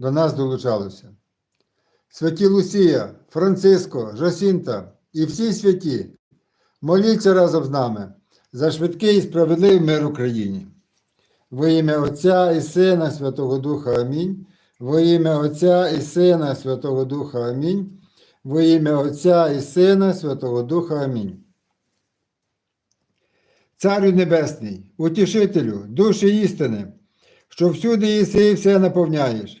до нас долучалося. Святі Лусія, Франциско, Жосінта і всі святі, моліться разом з нами за швидкий і справедливий мир Україні. Во ім'я Отця і Сина Святого Духа Амінь. Во ім'я Отця і Сина Святого Духа Амінь. Во ім'я Отця і Сина Святого Духа Амінь. Царю Небесний, утішителю, душі істини, що всюди єси і все наповняєш.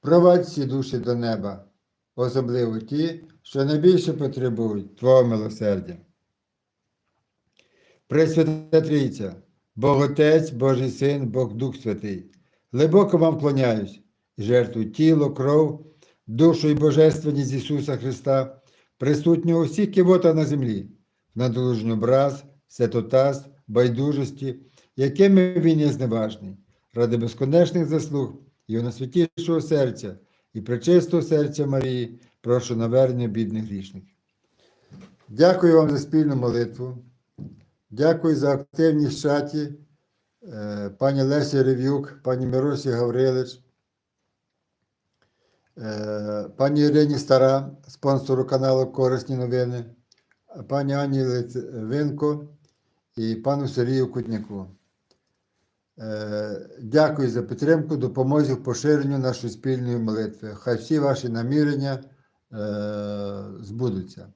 провадь всі душі до неба, особливо ті, що найбільше потребують Твого милосердя. Пресвята Трійця, Бог Отець, Божий Син, Бог Дух Святий, глибоко вам вклоняюсь і жертвую тіло, кров, душу і божественність Ісуса Христа, присутнього усіх кивота на землі, в надлужню браз, святотаз, байдужості, якими він є зневажний, ради безконечних заслуг Його найсвятішого серця і пречистого серця Марії, прошу навернення бідних грішників. Дякую вам за спільну молитву. Дякую за активність в чаті. Е, Пані Лесі Рев'юк, пані Миросі Гаврилич, е, пані Ірині Стара, спонсору каналу Корисні новини, пані Ані Литвинко і пану Сергію Кутняку. Е, Дякую за підтримку, допомозі в поширенню нашої спільної молитви. Хай всі ваші намірення е, збудуться.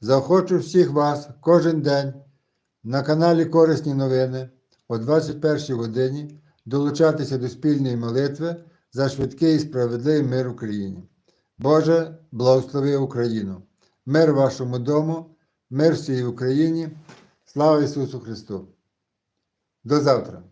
Заохочу всіх вас кожен день на каналі Корисні новини о 21 годині долучатися до спільної молитви за швидкий і справедливий мир Україні. Боже, благослови Україну! Мир вашому дому, мир всій Україні. Слава Ісусу Христу! До завтра!